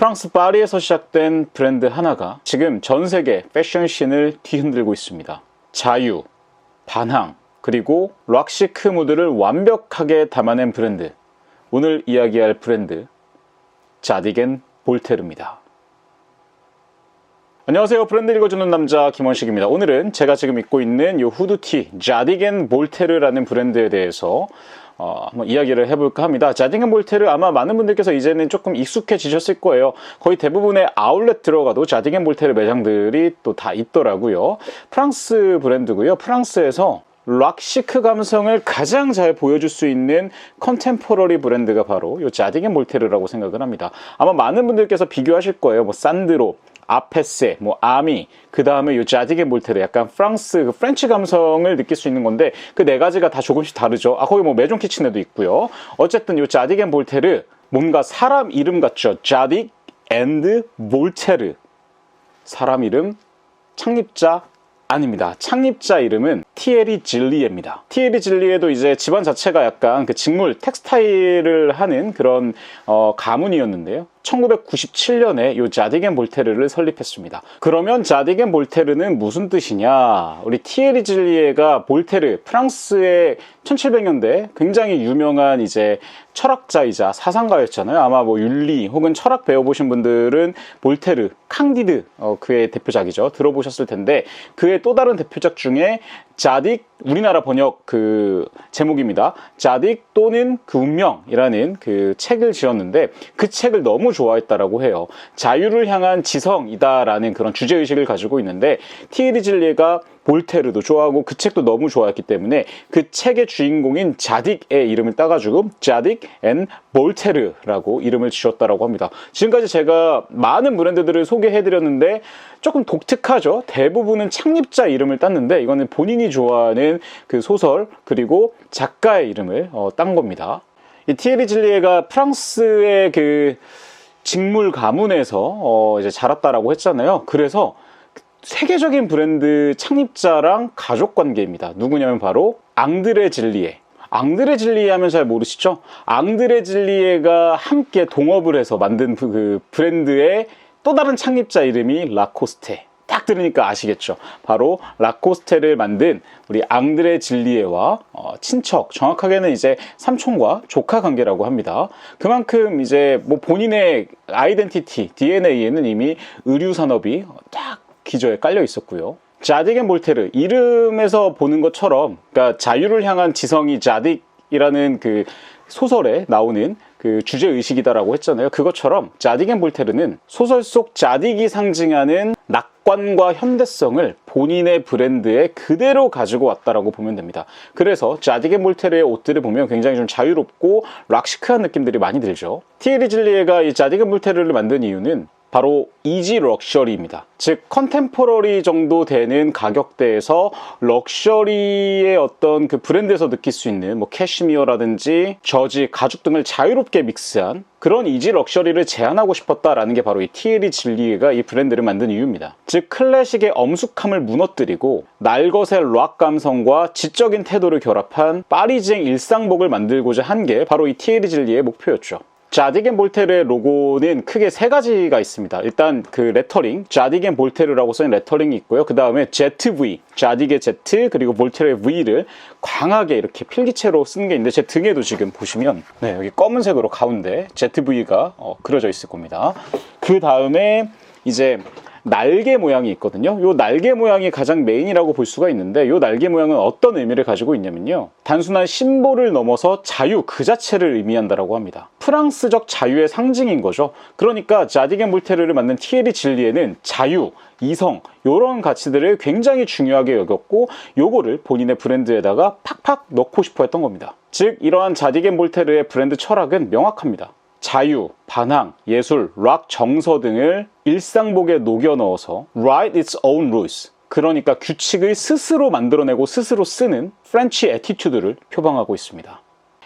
프랑스 파리에서 시작된 브랜드 하나가 지금 전 세계 패션씬을 뒤흔들고 있습니다. 자유, 반항, 그리고 락시크 무드를 완벽하게 담아낸 브랜드. 오늘 이야기할 브랜드, 자디겐 볼테르입니다. 안녕하세요. 브랜드 읽어주는 남자 김원식입니다. 오늘은 제가 지금 입고 있는 이 후드티 자디겐 볼테르라는 브랜드에 대해서 어, 한번 이야기를 해볼까 합니다. 자딩앤 볼테르 아마 많은 분들께서 이제는 조금 익숙해지셨을 거예요. 거의 대부분의 아울렛 들어가도 자딩앤 볼테르 매장들이 또 다 있더라고요. 프랑스 브랜드고요. 프랑스에서 락시크 감성을 가장 잘 보여줄 수 있는 컨템포러리 브랜드가 바로 이 자딩앤 볼테르라고 생각을 합니다. 아마 많은 분들께서 비교하실 거예요. 뭐 산드로, 아페세, 뭐 아미, 그 다음에 요 자디게 몰테르 약간 프랑스 그 프렌치 감성을 느낄 수 있는 건데 그 네 가지가 다 조금씩 다르죠. 아 거기 뭐 메종 키친에도 있고요. 어쨌든 요 자디게 몰테르 뭔가 사람 이름 같죠. 자딕 앤드 몰테르 사람 이름 창립자 아닙니다. 창립자 이름은 티에리 질리에입니다. 티에리 질리에도 이제 집안 자체가 약간 그 직물 텍스타일을 하는 그런 어, 가문이었는데요. 1997년에 이 자디겐 볼테르를 설립했습니다. 그러면 자디겐 볼테르는 무슨 뜻이냐? 우리 티에리 질리에가 볼테르 프랑스의 1700년대 굉장히 유명한 이제 철학자이자 사상가였잖아요. 아마 뭐 윤리 혹은 철학 배워보신 분들은 볼테르, 캉디드 어, 그의 대표작이죠. 들어보셨을 텐데 그의 또 다른 대표작 중에 자딕 우리나라 번역 그 제목입니다. 자딕 또는 그 운명이라는 그 책을 지었는데 그 책을 너무 좋아했다라고 해요. 자유를 향한 지성이다라는 그런 주제 의식을 가지고 있는데 티에리 질리가 볼테르도 좋아하고 그 책도 너무 좋아했기 때문에 그 책의 주인공인 자딕의 이름을 따가지고 자딕 앤 볼테르라고 이름을 지었다라고 합니다. 지금까지 제가 많은 브랜드들을 소개해드렸는데 조금 독특하죠. 대부분은 창립자 이름을 땄는데 이거는 본인이 좋아하는 그 소설 그리고 작가의 이름을 어, 딴 겁니다. 이 티에리 질리에가 프랑스의 그 직물 가문에서 어, 이제 자랐다라고 했잖아요. 그래서 세계적인 브랜드 창립자랑 가족 관계입니다. 누구냐면 바로 앙드레 질리에. 앙드레 질리에 하면 잘 모르시죠? 앙드레 질리에가 함께 동업을 해서 만든 그 브랜드의 또 다른 창립자 이름이 라코스테. 딱 들으니까 아시겠죠? 바로 라코스테를 만든 우리 앙드레 질리에와 어, 친척, 정확하게는 이제 삼촌과 조카 관계라고 합니다. 그만큼 이제 뭐 본인의 아이덴티티, DNA에는 이미 의류 산업이 딱 기저에 깔려 있었고요. 자딕 앤 볼테르 이름에서 보는 것처럼 그러니까 자유를 향한 지성이 자딕이라는 그 소설에 나오는 그 주제 의식이다라고 했잖아요. 그것처럼 자딕 앤 볼테르는 소설 속 자딕이 상징하는 낙관과 현대성을 본인의 브랜드에 그대로 가지고 왔다라고 보면 됩니다. 그래서 자딕 앤 볼테르의 옷들을 보면 굉장히 좀 자유롭고 락시크한 느낌들이 많이 들죠. 티에리 질리에가 이 자딕 앤 볼테르를 만든 이유는 바로 이지 럭셔리입니다. 즉 컨템포러리 정도 되는 가격대에서 럭셔리의 어떤 그 브랜드에서 느낄 수 있는 뭐 캐시미어라든지 저지, 가죽 등을 자유롭게 믹스한 그런 이지 럭셔리를 제안하고 싶었다라는 게 바로 이 티에리 질리가 이 브랜드를 만든 이유입니다. 즉 클래식의 엄숙함을 무너뜨리고 날것의 락 감성과 지적인 태도를 결합한 파리지행 일상복을 만들고자 한 게 바로 이 티에리 질리의 목표였죠. 자디겐 볼테르의 로고는 크게 세 가지가 있습니다. 일단 그 레터링, 자디겐 볼테르라고 써있는 레터링이 있고요. 그 다음에 ZV, 자디게 Z 그리고 볼테르의 V를 광하게 이렇게 필기체로 쓴 게 있는데 제 등에도 지금 보시면 네, 여기 검은색으로 가운데 ZV가 어, 그려져 있을 겁니다. 그 다음에 이제 날개 모양이 있거든요. 이 날개 모양이 가장 메인이라고 볼 수가 있는데 이 날개 모양은 어떤 의미를 가지고 있냐면요. 단순한 심볼을 넘어서 자유 그 자체를 의미한다라고 합니다. 프랑스적 자유의 상징인 거죠. 그러니까 자디겐 볼테르를 만든 티에리 질리에는 자유, 이성 이런 가치들을 굉장히 중요하게 여겼고 요거를 본인의 브랜드에다가 팍팍 넣고 싶어 했던 겁니다. 즉 이러한 자디겐 볼테르의 브랜드 철학은 명확합니다. 자유, 반항, 예술, 락 정서 등을 일상복에 녹여 넣어서 write its own rules. 그러니까 규칙을 스스로 만들어내고 스스로 쓰는 프렌치 에티튜드를 표방하고 있습니다.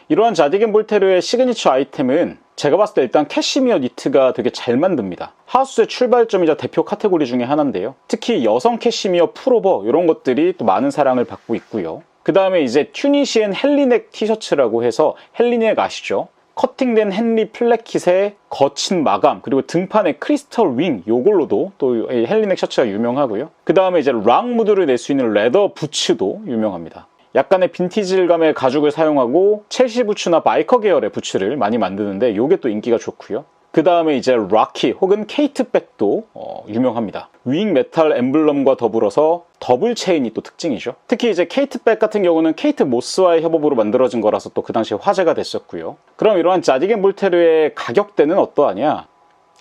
이러한 자디겐 볼테르의 시그니처 아이템은 제가 봤을 때 일단 캐시미어 니트가 되게 잘 만듭니다. 하우스의 출발점이자 대표 카테고리 중에 하나인데요. 특히 여성 캐시미어 풀오버 이런 것들이 또 많은 사랑을 받고 있고요. 그 다음에 이제 튜니시엔 헬리넥 티셔츠라고 해서 헬리넥 아시죠? 커팅된 헨리 플랫킷의 거친 마감 그리고 등판의 크리스털 윙 요걸로도 또 헬리넥 셔츠가 유명하고요. 그 다음에 이제 락 무드를 낼 수 있는 레더 부츠도 유명합니다. 약간의 빈티지감의 가죽을 사용하고 첼시 부츠나 바이커 계열의 부츠를 많이 만드는데 요게 또 인기가 좋고요. 그 다음에 이제 락키 혹은 케이트백도 어, 유명합니다. 윙 메탈 엠블럼과 더불어서 더블 체인이 또 특징이죠. 특히 이제 케이트백 같은 경우는 케이트 모스와의 협업으로 만들어진 거라서 또 그 당시에 화제가 됐었고요. 그럼 이러한 자디겐 볼테르의 가격대는 어떠하냐?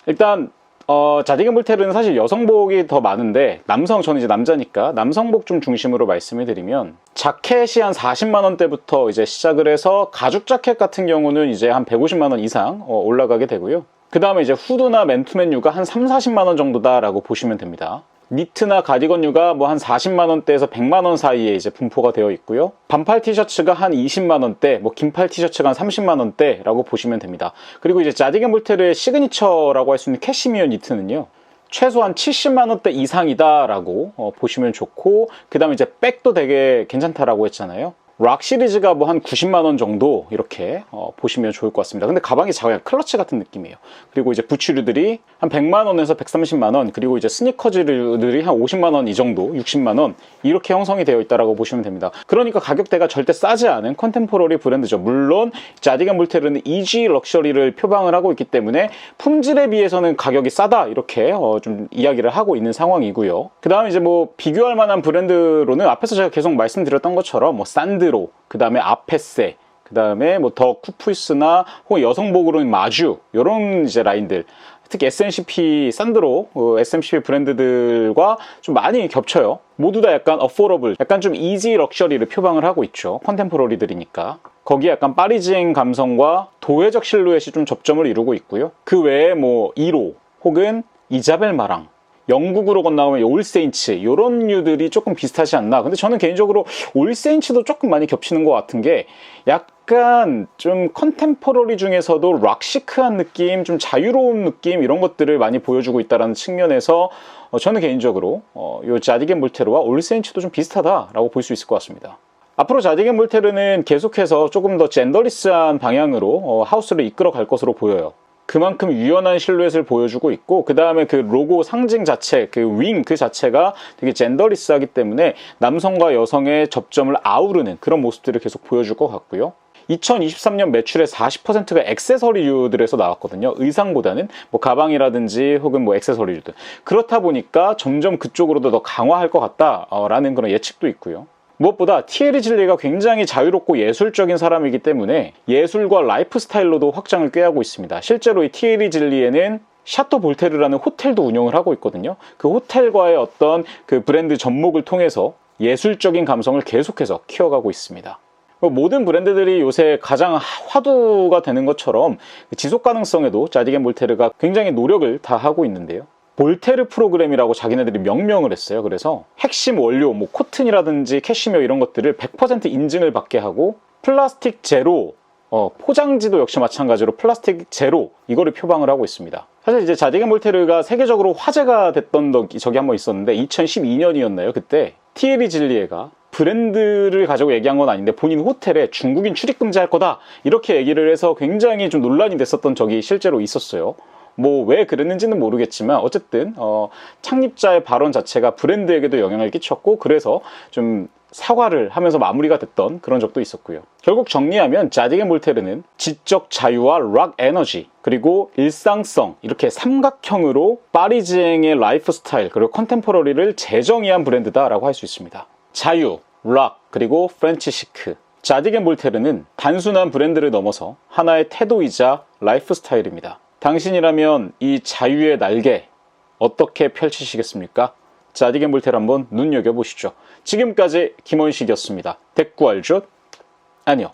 일단 어, 자디겐 볼테르는 사실 여성복이 더 많은데 남성 저는 이제 남자니까 남성복 좀 중심으로 말씀을 드리면 자켓이 한 40만 원대부터 이제 시작을 해서 가죽 자켓 같은 경우는 이제 한 150만 원 이상 어, 올라가게 되고요. 그 다음에 이제 후드나 맨투맨유가 한 3, 40만 원 정도다라고 보시면 됩니다. 니트나 가디건류가 뭐 한 40만 원대에서 100만 원 사이에 이제 분포가 되어 있고요. 반팔 티셔츠가 한 20만 원대, 뭐 긴팔 티셔츠가 한 30만 원대라고 보시면 됩니다. 그리고 이제 자디겐 볼테르의 시그니처라고 할 수 있는 캐시미어 니트는요. 최소한 70만 원대 이상이다라고 어, 보시면 좋고 그 다음에 이제 백도 되게 괜찮다라고 했잖아요. 락 시리즈가 뭐 한 90만 원 정도 이렇게 어, 보시면 좋을 것 같습니다. 근데 가방이 작아요. 클러치 같은 느낌이에요. 그리고 이제 부츠류들이 한 100만 원에서 130만 원, 그리고 이제 스니커즈들이 한 50만 원 이 정도, 60만 원 이렇게 형성이 되어 있다라고 보시면 됩니다. 그러니까 가격대가 절대 싸지 않은 컨템포러리 브랜드죠. 물론 자디간 물테르는 이지 럭셔리를 표방을 하고 있기 때문에 품질에 비해서는 가격이 싸다 이렇게 어, 좀 이야기를 하고 있는 상황이고요. 그 다음에 이제 뭐 비교할 만한 브랜드로는 앞에서 제가 계속 말씀드렸던 것처럼 뭐 산드 로, 그 다음에 아페세, 그 다음에 뭐 더 쿠프스나 혹은 여성복으로는 마주 이런 이제 라인들 특히 SNCP 산드로 어, SNCP 브랜드들과 좀 많이 겹쳐요. 모두 다 약간 어포러블, 약간 좀 이지 럭셔리를 표방을 하고 있죠. 컨템포러리들이니까. 거기에 약간 파리지행 감성과 도회적 실루엣이 좀 접점을 이루고 있고요. 그 외에 뭐 1호 혹은 이자벨 마랑 영국으로 건너가면 올세인츠 이런 류들이 조금 비슷하지 않나. 근데 저는 개인적으로 올세인츠도 조금 많이 겹치는 것 같은 게 약간 좀 컨템포러리 중에서도 락시크한 느낌 좀 자유로운 느낌 이런 것들을 많이 보여주고 있다는 측면에서 어, 저는 개인적으로 어, 요 자디겐 몰테르와 올세인츠도 좀 비슷하다라고 볼 수 있을 것 같습니다. 앞으로 자디겐 몰테르는 계속해서 조금 더 젠더리스한 방향으로 어, 하우스를 이끌어 갈 것으로 보여요 그만큼 유연한 실루엣을 보여주고 있고 그 다음에 그 로고 상징 자체 그윙그 자체가 되게 젠더리스하기 때문에 남성과 여성의 접점을 아우르는 그런 모습들을 계속 보여줄 것 같고요. 2023년 매출의 40%가 액세서리류들에서 나왔거든요. 의상보다는 뭐 가방이라든지 혹은 뭐 액세서리류들. 그렇다 보니까 점점 그쪽으로도 더 강화할 것 같다라는 그런 예측도 있고요. 무엇보다 티에리 질리가 굉장히 자유롭고 예술적인 사람이기 때문에 예술과 라이프 스타일로도 확장을 꾀하고 있습니다. 실제로 이 티에리 질리에는 샤토 볼테르라는 호텔도 운영을 하고 있거든요. 그 호텔과의 어떤 그 브랜드 접목을 통해서 예술적인 감성을 계속해서 키워가고 있습니다. 뭐 모든 브랜드들이 요새 가장 화두가 되는 것처럼 지속 가능성에도 자디겐 볼테르가 굉장히 노력을 다 하고 있는데요. 볼테르 프로그램이라고 자기네들이 명명을 했어요. 그래서 핵심 원료, 뭐 코튼이라든지 캐시미어 이런 것들을 100% 인증을 받게 하고 플라스틱 제로, 어, 포장지도 역시 마찬가지로 플라스틱 제로 이거를 표방을 하고 있습니다. 사실 이제 자디겐 볼테르가 세계적으로 화제가 됐던 적이 한 번 있었는데 2012년이었나요? 그때 티에리 질리에가 브랜드를 가지고 얘기한 건 아닌데 본인 호텔에 중국인 출입 금지할 거다 이렇게 얘기를 해서 굉장히 좀 논란이 됐었던 적이 실제로 있었어요. 뭐 왜 그랬는지는 모르겠지만 어쨌든 어, 창립자의 발언 자체가 브랜드에게도 영향을 끼쳤고 그래서 좀 사과를 하면서 마무리가 됐던 그런 적도 있었고요. 결국 정리하면 자디겐 몰테르는 지적 자유와 락 에너지 그리고 일상성 이렇게 삼각형으로 파리지행의 라이프 스타일 그리고 컨템포러리를 재정의한 브랜드다라고 할 수 있습니다. 자유, 락 그리고 프렌치 시크 자디겐 몰테르는 단순한 브랜드를 넘어서 하나의 태도이자 라이프 스타일입니다. 당신이라면 이 자유의 날개 어떻게 펼치시겠습니까? 자 디겐 볼테를 한번 눈여겨보시죠. 지금까지 김원식이었습니다. 대꾸 알죠? 아니요.